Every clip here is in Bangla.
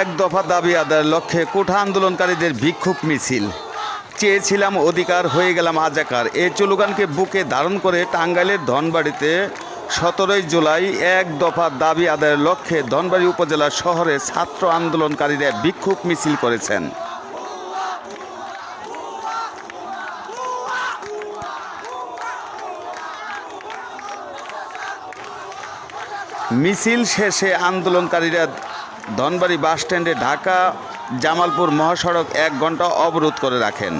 এক দফা দাবি আদায়ের লক্ষ্যে কোঠা আন্দোলনকারীদের বিক্ষোভ মিছিল। চেয়েছিলাম অধিকার, হয়ে গেলাম আজাকার। এই স্লোগানকে বুকে ধারণ করে টাঙ্গাইলের ধনবাড়িতে সতেরোই জুলাই এক দফা দাবি আদায়ের লক্ষ্যে ধনবাড়ি উপজেলা শহরে ছাত্র আন্দোলনকারীরা বিক্ষোভ মিছিল করেছেন। মিছিল শেষে আন্দোলনকারীরা ধনবাড়ি বাস স্ট্যান্ডে ঢাকা জামালপুর মহাসড়ক এক ঘণ্টা অবরোধ করে রাখেন।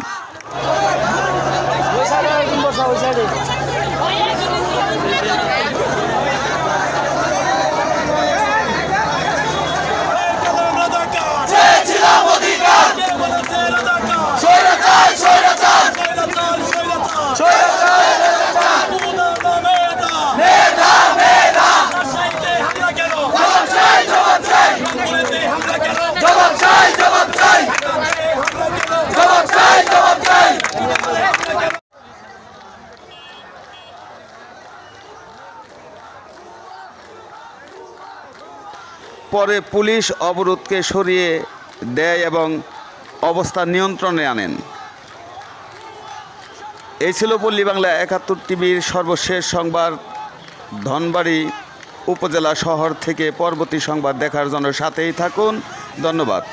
পরে পুলিশ অবরোধকে সরিয়ে দেয় এবং অবস্থা নিয়ন্ত্রণে আনেন। এই ছিল পল্লী বাংলা একাত্তর টিভির সর্বশেষ সংবাদ। ধনবাড়ি উপজেলা শহর থেকে পরবর্তী সংবাদ দেখার জন্য সাথেই থাকুন। ধন্যবাদ।